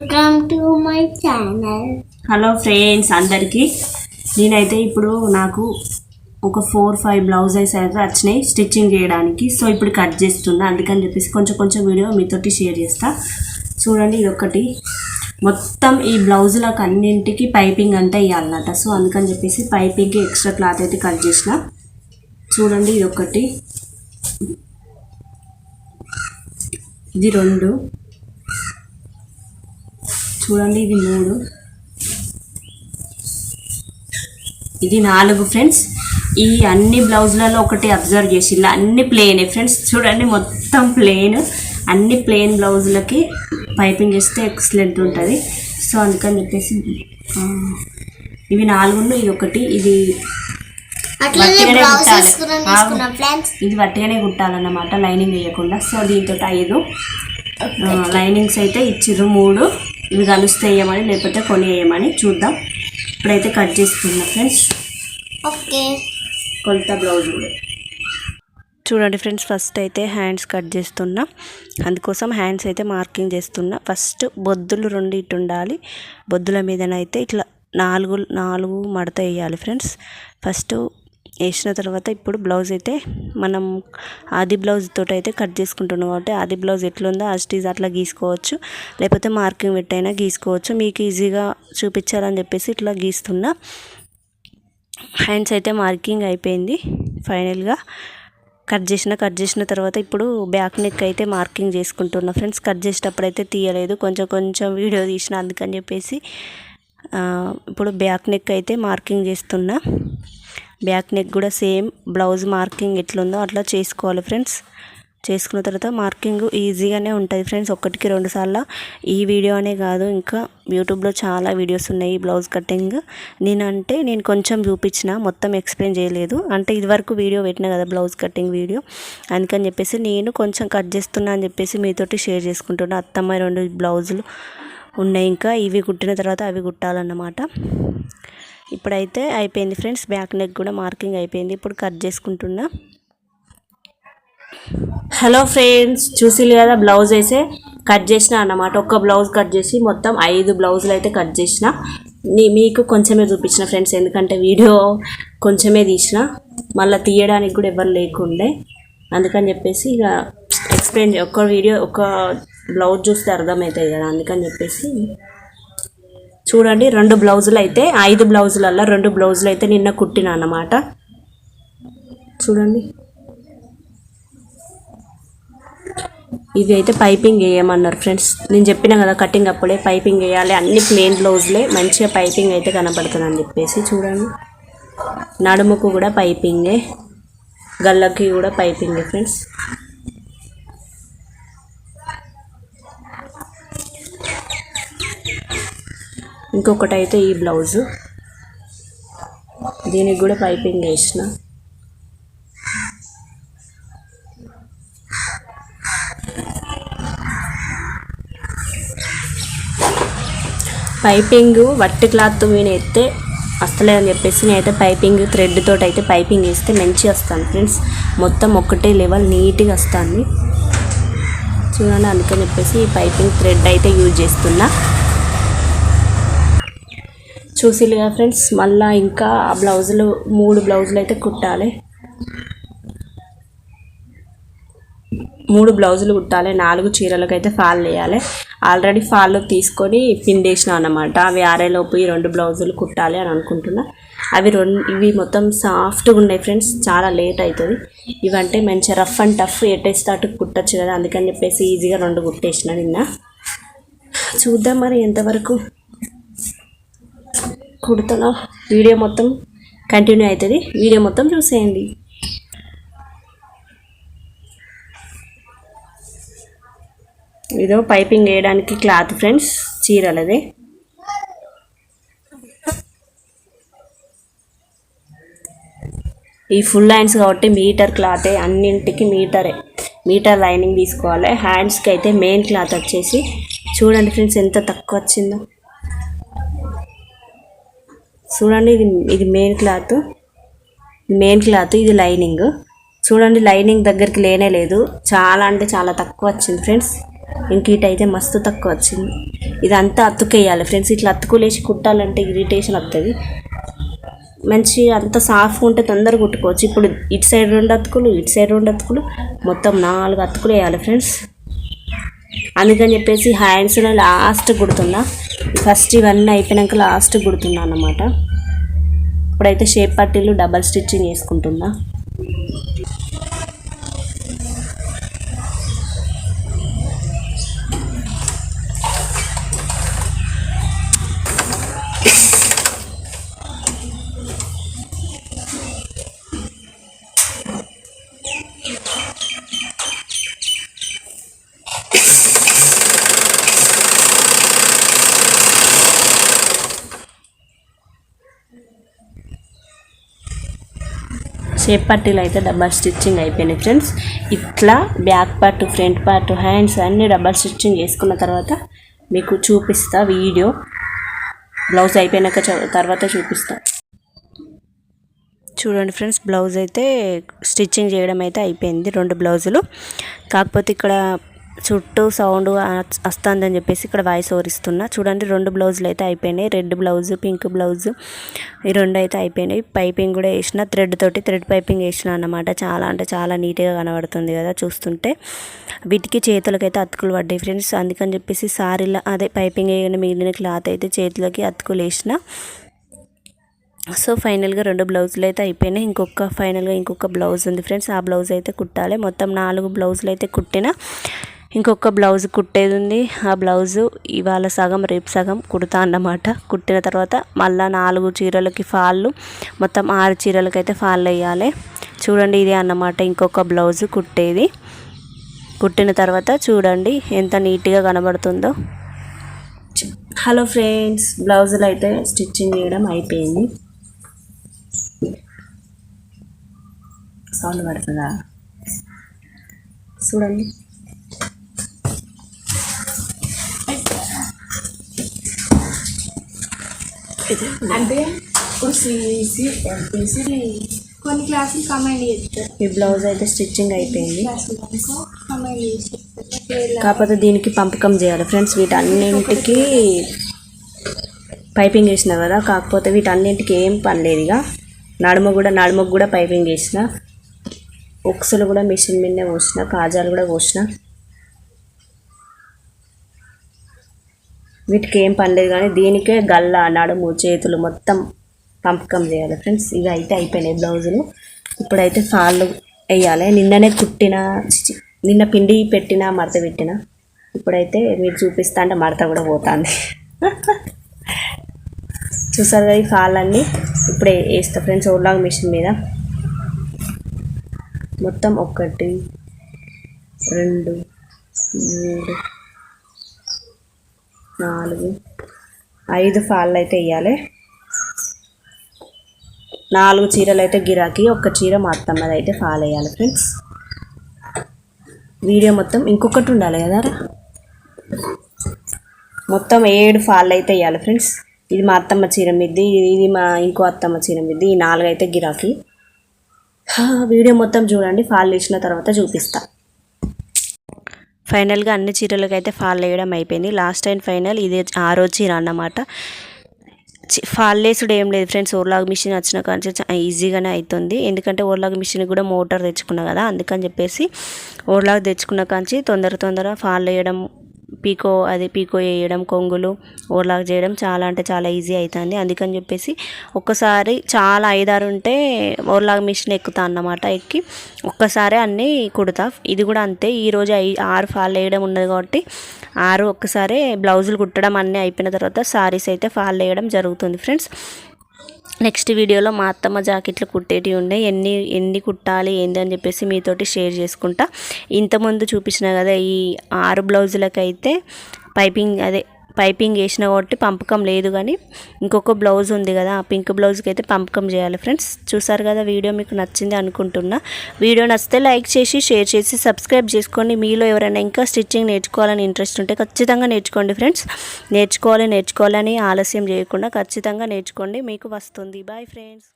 Welcome to my channel hello friends అందరికీ. నేనైతే ఇప్పుడు నాకు ఒక ఫోర్ ఫైవ్ బ్లౌజెస్ అయితే వచ్చినాయి స్టిచ్చింగ్ చేయడానికి. సో ఇప్పుడు కట్ చేస్తున్నా. అందుకని చెప్పేసి కొంచెం కొంచెం వీడియో మీతోటి షేర్ చేస్తా. చూడండి ఇది ఒకటి మొత్తం ఈ బ్లౌజులకు అన్నింటికి పైపింగ్ అంటే ఇవ్వాలన్నమాట సో అందుకని చెప్పేసి పైపింగ్కి ఎక్స్ట్రా క్లాత్ అయితే కట్ చేసిన. చూడండి ఇది ఒకటి ఇది రెండు. చూడండి ఇది మూడు. ఇది నాలుగు ఫ్రెండ్స్. ఈ అన్ని బ్లౌజులలో ఒకటి అబ్జర్వ్ చేసి ఇలా అన్ని ప్లెయిన్ ఫ్రెండ్స్. చూడండి మొత్తం ప్లెయిన్. అన్ని ప్లెయిన్ బ్లౌజులకి పైపింగ్ చేస్తే ఎక్సలెంట్ ఉంటుంది. సో అందుకని చెప్పేసి ఇవి నాలుగు ఇది ఒకటి ఇది వట్టిగానే కుట్టాలి. ఇది వట్టిగానే కుట్టాలన్నమాట లైనింగ్ వేయకుండా. సో దీంతో ఐదు. లైనింగ్స్ అయితే ఇచ్చిర్రు మూడు. ఇవి కలిస్తే వేయమని లేకపోతే కొని వేయమని చూద్దాం. ఇప్పుడైతే కట్ చేస్తున్నా ఫ్రెండ్స్. ఓకే. కొలత బ్లౌజ్ కూడా. చూడండి ఫ్రెండ్స్ ఫస్ట్ అయితే హ్యాండ్స్ కట్ చేస్తున్నా. అందుకోసం హ్యాండ్స్ అయితే మార్కింగ్ చేస్తున్నా. ఫస్ట్ బొద్దులు రెండు ఇటు ఉండాలి. బొద్దుల మీదనైతే ఇట్లా నాలుగు నాలుగు మడత వేయాలి ఫ్రెండ్స్. ఫస్ట్ వేసిన తర్వాత ఇప్పుడు బ్లౌజ్ అయితే మనం ఆది బ్లౌజ్ తోటి అయితే కట్ చేసుకుంటున్నాం కాబట్టి ఆది బ్లౌజ్ ఎట్లుందో ఆ స్టీజ్ అట్లా గీసుకోవచ్చు. లేకపోతే మార్కింగ్ పెట్టైనా గీసుకోవచ్చు. మీకు ఈజీగా చూపించాలని చెప్పేసి ఇట్లా గీస్తున్నా. హ్యాండ్స్ అయితే మార్కింగ్ అయిపోయింది ఫైనల్గా. కట్ చేసిన కట్ చేసిన తర్వాత ఇప్పుడు బ్యాక్ నెక్ అయితే మార్కింగ్ చేసుకుంటున్నా. ఫ్రెండ్స్ కట్ చేసేటప్పుడు అయితే తీయలేదు. కొంచెం కొంచెం వీడియో తీసిన అందుకని చెప్పేసి ఇప్పుడు బ్యాక్ నెక్ అయితే మార్కింగ్ చేస్తున్నా. బ్యాక్ నెక్ కూడా సేమ్. బ్లౌజ్ మార్కింగ్ ఎట్లుందో అట్లా చేసుకోవాలి ఫ్రెండ్స్. చేసుకున్న తర్వాత మార్కింగ్ ఈజీగానే ఉంటుంది ఫ్రెండ్స్. ఒకటికి రెండు సార్లు. ఈ వీడియో అనే కాదు ఇంకా యూట్యూబ్లో చాలా వీడియోస్ ఉన్నాయి బ్లౌజ్ కటింగ్. నేనంటే నేను కొంచెం చూపించిన మొత్తం ఎక్స్ప్లెయిన్ చేయలేదు. అంటే ఇదివరకు వీడియో పెట్టిన కదా బ్లౌజ్ కటింగ్ వీడియో. అందుకని చెప్పేసి నేను కొంచెం కట్ చేస్తున్నా అని చెప్పేసి మీతోటి షేర్ చేసుకుంటున్నా. అత్తమ్మ రెండు బ్లౌజులు ఉన్నాయి ఇంకా. ఇవి కుట్టిన తర్వాత అవి కుట్టాలన్నమాట. ఇప్పుడైతే అయిపోయింది ఫ్రెండ్స్ బ్యాక్ నెక్ కూడా మార్కింగ్ అయిపోయింది. ఇప్పుడు కట్ చేసుకుంటున్నా. హలో ఫ్రెండ్స్ చూసి కదా బ్లౌజ్ అయితే కట్ చేసిన అన్నమాట. ఒక్క బ్లౌజ్ కట్ చేసి మొత్తం ఐదు బ్లౌజులు అయితే కట్ చేసిన. మీకు కొంచెమే చూపించిన ఫ్రెండ్స్ ఎందుకంటే వీడియో కొంచెమే తీసిన. మళ్ళీ తీయడానికి కూడా ఎవరు లేకుండే. అందుకని చెప్పేసి ఇక ఎక్స్ప్లెయిన్ ఒక్క వీడియో ఒక బ్లౌజ్ చూస్తే అర్థమవుతుంది కదా అందుకని చెప్పేసి చూడండి రెండు బ్లౌజులు అయితే ఐదు బ్లౌజులల్లో రెండు బ్లౌజులు అయితే నిన్న కుట్టిన అన్నమాట. చూడండి. ఇవి అయితే పైపింగ్ వేయమన్నారు ఫ్రెండ్స్. నేను చెప్పిన కదా కటింగ్ అప్పుడే పైపింగ్ వేయాలి. అన్ని ప్లెయిన్ బ్లౌజ్లే మంచిగా పైపింగ్ అయితే కనబడుతుందని చెప్పేసి చూడండి. నడుముకు కూడా పైపింగే గల్లకి కూడా పైపింగే ఫ్రెండ్స్. ఇంకొకటి అయితే ఈ బ్లౌజు. దీనికి కూడా పైపింగ్ వేసిన. పైపింగ్ వట్టి క్లాత్ మీద ఎత్తే వస్తలేదని చెప్పేసి నేనైతే పైపింగ్ థ్రెడ్ తోటి అయితే పైపింగ్ వేస్తే మంచిగా వస్తాను ఫ్రెండ్స్. మొత్తం ఒక్కటే లెవెల్ నీట్గా వస్తుంది. చూడండి అందుకని చెప్పేసి ఈ పైపింగ్ థ్రెడ్ అయితే యూజ్ చేస్తున్నా. చూసిలుగా ఫ్రెండ్స్ మళ్ళీ ఇంకా ఆ బ్లౌజులు మూడు బ్లౌజులు అయితే కుట్టాలి. మూడు బ్లౌజులు కుట్టాలి నాలుగు చీరలకు అయితే ఫాల్ వేయాలి. ఆల్రెడీ ఫాల్ తీసుకొని పిండేసిన అన్నమాట. అవి ఆరేలోపు ఈ రెండు బ్లౌజులు కుట్టాలి అని అనుకుంటున్నా. అవి రెండు ఇవి మొత్తం సాఫ్ట్గా ఉన్నాయి ఫ్రెండ్స్ చాలా లేట్ అవుతుంది. ఇవంటే మంచిగా రఫ్ అండ్ టఫ్ ఎట్టేస్తే అటు కుట్టచ్చు కదా అందుకని చెప్పేసి ఈజీగా రెండు కుట్టేసిన నిన్న. చూద్దాం మరి ఎంతవరకు కుడుతున్న వీడియో మొత్తం కంటిన్యూ అవుతుంది. వీడియో మొత్తం చూసేయండి. ఇదో పైపింగ్ వేయడానికి క్లాత్ ఫ్రెండ్స్ చీరలది. ఈ ఫుల్ హ్యాండ్స్ కాబట్టి మీటర్ క్లాతే అన్నింటికి మీటరే. మీటర్ లైనింగ్ తీసుకోవాలి. హ్యాండ్స్కి అయితే మెయిన్ క్లాత్ వచ్చేసి. చూడండి ఫ్రెండ్స్ ఎంత తక్కువ వచ్చిందో. చూడండి ఇది ఇది మెయిన్ క్లాత్ మెయిన్ క్లాత్ ఇది లైనింగ్ చూడండి లైనింగ్ దగ్గరికి లేనే లేదు. చాలా అంటే చాలా తక్కువ వచ్చింది ఫ్రెండ్స్ ఇంక ఇటైతే మస్తు తక్కువ వచ్చింది. ఇదంతా అతుకేయాలి ఫ్రెండ్స్ ఇట్లా అతుకులేసి కుట్టాలంటే ఇరిటేషన్ వస్తుంది మంచి అంత సాఫ్గా ఉంటే తొందరగా కుట్టుకోవచ్చు. ఇప్పుడు ఇటు సైడ్ రెండు అతుకులు ఇటు సైడ్ రెండు అతుకులు మొత్తం నాలుగు అతుకులు వేయాలి ఫ్రెండ్స్ అందుకని చెప్పేసి హ్యాండ్స్ లాస్ట్ కుడుతున్నా. ఫస్ట్ ఇవన్నీ అయిపోయినాక లాస్ట్ కుడుతున్నా అన్నమాట? ఇప్పుడైతే షేప్ పట్టీలు డబల్ స్టిచ్చింగ్ వేసుకుంటున్నా షేప్ పట్టీలు అయితే డబల్ స్టిచ్చింగ్ అయిపోయినాయి ఫ్రెండ్స్ ఇట్లా back part front part hands అన్నీ డబల్ స్టిచ్చింగ్ చేసుకున్న తర్వాత మీకు చూపిస్తా వీడియో. బ్లౌజ్ అయిపోయినాక తర్వాత చూపిస్తా. చూడండి ఫ్రెండ్స్ బ్లౌజ్ అయితే స్టిచ్చింగ్ చేయడం అయితే అయిపోయింది రెండు బ్లౌజులు. కాకపోతే ఇక్కడ చుట్టూ సౌండ్ వస్తుందని చెప్పేసి ఇక్కడ వాయిస్ ఓవర్ ఇస్తున్నా. చూడండి రెండు బ్లౌజులు అయితే అయిపోయినాయి. రెడ్ బ్లౌజ్ పింక్ బ్లౌజ్ ఈ రెండు అయితే అయిపోయినాయి. పైపింగ్ కూడా వేసిన థ్రెడ్ తోటి థ్రెడ్ పైపింగ్ వేసిన అన్నమాట. చాలా అంటే చాలా నీట్గా కనబడుతుంది కదా చూస్తుంటే. వీటికి చేతులకైతే అతుకులు పడ్డాయి ఫ్రెండ్స్. అందుకని చెప్పేసి సారీలా అదే పైపింగ్ వేయగానే మిగిలిన క్లాత్ అయితే చేతులకి అతుకులు వేసిన. సో ఫైనల్గా రెండు బ్లౌజులు అయితే అయిపోయినాయి. ఇంకొక ఫైనల్గా ఇంకొక బ్లౌజ్ ఉంది ఫ్రెండ్స్. ఆ బ్లౌజ్ అయితే కుట్టాలి. మొత్తం నాలుగు బ్లౌజులు అయితే కుట్టిన ఇంకొక బ్లౌజ్ కుట్టేది ఉంది. ఆ బ్లౌజు ఇవాళ సగం రేపు సగం కుడతా అన్నమాట. కుట్టిన తర్వాత మళ్ళీ నాలుగు చీరలకి ఫాళ్ళు మొత్తం ఆరు చీరలకి అయితే ఫాళ్ళు వేయాలి. చూడండి ఇది అన్నమాట ఇంకొక బ్లౌజ్ కుట్టేది. కుట్టిన తర్వాత చూడండి ఎంత నీట్గా కనబడుతుందో. హలో ఫ్రెండ్స్ బ్లౌజులు అయితే స్టిచ్చింగ్ చేయడం అయిపోయింది. సౌండ్ పడుతుందా? చూడండి. అంటే ఇప్పుడు సిఈసి ఎంపీసీ కొన్ని క్లాసులు కమెంట్ చేస్తారు. ఈ బ్లౌజ్ అయితే స్టిచ్చింగ్ అయిపోయింది. చేస్తారు. కాకపోతే దీనికి పంపకం చేయాలి ఫ్రెండ్స్. వీటన్నింటికి పైపింగ్ వేసిన కదా. కాకపోతే వీటన్నింటికి ఏం పని లేదు ఇక. నడుమ కూడా నడుమకు కూడా పైపింగ్ వేసిన ఉక్సులు కూడా మిషన్ మీదనే పోసిన కాజాలు కూడా పోసిన. వీటికి ఏం పని లేదు కానీ దీనికే గల్ల నడుము చేతులు మొత్తం పంపకం చేయాలి ఫ్రెండ్స్. ఇవి అయితే అయిపోయినాయి బ్లౌజులు. ఇప్పుడైతే ఫాళ్ళు వేయాలి. నిన్ననే కుట్టిన నిన్న పిండి పెట్టిన మడత పెట్టిన. ఇప్పుడైతే మీరు చూపిస్తా అంటే మడత కూడా పోతుంది. చూసారు కదా ఈ ఫాళ్ళన్నీ ఇప్పుడే వేస్తా ఫ్రెండ్స్ ఓలాగ్ మిషన్ మీద. మొత్తం ఒకటి రెండు మూడు నాలుగు. ఐదు ఫాళ్ళు అయితే వేయాలి నాలుగు చీరలు అయితే గిరాకీ ఒక్క చీర మా అత్తమ్మది అయితే ఫాల్ వేయాలి ఫ్రెండ్స్. వీడియో మొత్తం ఇంకొకటి ఉండాలి కదా మొత్తం ఏడు ఫాల్ అయితే వేయాలి ఫ్రెండ్స్. ఇది మా అత్తమ్మ చీర మిద్ది ఇది మా ఇంకో అత్తమ్మ చీర మిద్ది ఈ నాలుగు అయితే గిరాకీ వీడియో మొత్తం చూడండి ఫాల్ వేసిన తర్వాత చూపిస్తాను ఫైనల్గా అన్ని చీరలకు అయితే ఫాల్ వేయడం అయిపోయింది. లాస్ట్ అండ్ ఫైనల్ ఇదే ఆరో చీర అన్నమాట. ఫాల్ లేసుడు ఏం లేదు ఫ్రెండ్స్. ఓర్లాగ్ మిషన్ వచ్చిన కానీ ఈజీగానే అవుతుంది ఎందుకంటే ఓర్లాగ్ మిషన్ కూడా మోటార్ తెచ్చుకున్నా కదా అందుకని చెప్పేసి ఓర్లాగ్ తెచ్చుకున్న కాంచి తొందర తొందర ఫాల్ వేయడం పీకో అది పీకో వేయడం కొంగులు ఓర్లాగ్ చేయడం చాలా అంటే చాలా ఈజీ అవుతుంది అందుకని చెప్పేసి ఒక్కసారి చాలా ఐదారు ఉంటే ఓలాగ్ మిషన్ ఎక్కుతా అన్నమాట ఎక్కి ఒక్కసారి అన్నీ కుడతా. ఇది కూడా అంతే. ఈరోజు ఐ ఆరు ఫాల్ వేయడం ఉన్నది కాబట్టి ఆరు ఒక్కసారి బ్లౌజులు కుట్టడం అన్నీ అయిపోయిన తర్వాత సారీస్ అయితే ఫాల్ వేయడం జరుగుతుంది ఫ్రెండ్స్. నెక్స్ట్ వీడియోలో మా అత్తమ్మ జాకెట్లు కుట్టేటి ఉన్నాయి. ఎన్ని ఎన్ని కుట్టాలి ఏంది అని చెప్పేసి మీతోటి షేర్ చేసుకుంటా. ఇంతకుముందు చూపించిన కదా ఈ ఆరు బ్లౌజులకైతే పైపింగ్ అదే పైపింగ్ వేసిన కాబట్టి పంపకం లేదు కానీ ఇంకొక బ్లౌజ్ ఉంది కదా ఆ పింక్ బ్లౌజ్కి అయితే పంపకం చేయాలి. ఫ్రెండ్స్ చూసారు కదా వీడియో మీకు నచ్చింది అనుకుంటున్నా. వీడియో నచ్చితే లైక్ చేసి షేర్ చేసి సబ్స్క్రైబ్ చేసుకోండి. మీలో ఎవరైనా ఇంకా స్టిచ్చింగ్ నేర్చుకోవాలని ఇంట్రెస్ట్ ఉంటే ఖచ్చితంగా నేర్చుకోండి ఫ్రెండ్స్. నేర్చుకోవాలి నేర్చుకోవాలని ఆలస్యం చేయకుండా ఖచ్చితంగా నేర్చుకోండి. మీకు వస్తుంది. Bye friends